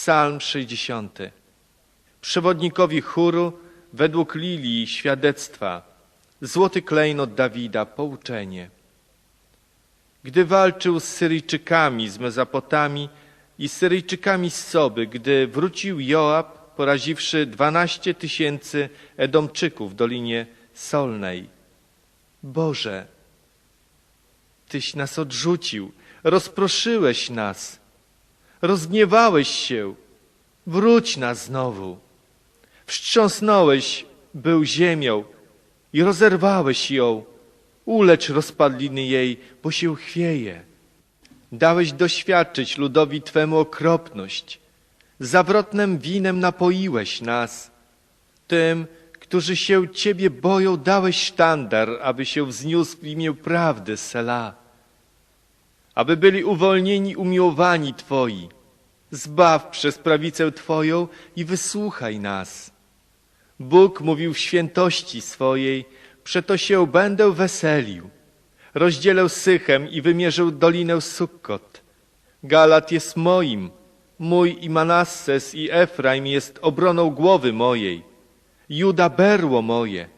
Psalm 60. Przewodnikowi chóru według Lilii świadectwa. Złoty klejnot Dawida, pouczenie. Gdy walczył z Syryjczykami, z Mezapotami i Syryjczykami z Soby, gdy wrócił Joab, poraziwszy dwanaście tysięcy Edomczyków w Dolinie Solnej. Boże, Tyś nas odrzucił, rozproszyłeś nas, rozgniewałeś się, wróć nas znowu. Wstrząsnąłeś był ziemią i rozerwałeś ją, ulecz rozpadliny jej, bo się chwieje. Dałeś doświadczyć ludowi Twemu okropność, zawrotnym winem napoiłeś nas. Tym, którzy się Ciebie boją, dałeś sztandar, aby się wzniósł w imię prawdy, Selah. Aby byli uwolnieni umiłowani Twoi. Zbaw przez prawicę Twoją i wysłuchaj nas. Bóg mówił w świętości swojej, przeto się będę weselił. Rozdzielę Sychem i wymierzył dolinę Sukkot. Galat jest moim, mój i Manasses i Efraim jest obroną głowy mojej. Juda berło moje.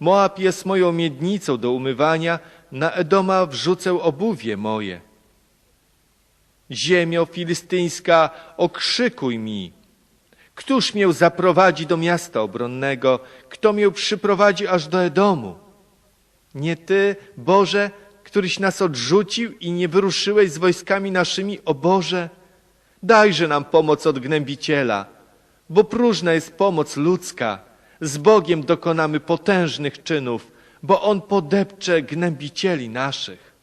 Moab jest moją miednicą do umywania, na Edoma wrzucę obuwie moje. Ziemio filistyńska, okrzykuj mi. Któż mię zaprowadzi do miasta obronnego? Kto mię przyprowadzi aż do Edomu? Nie Ty, Boże, któryś nas odrzucił i nie wyruszyłeś z wojskami naszymi, o Boże? Dajże nam pomoc od gnębiciela, bo próżna jest pomoc ludzka. Z Bogiem dokonamy potężnych czynów, bo On podepcze gnębicieli naszych.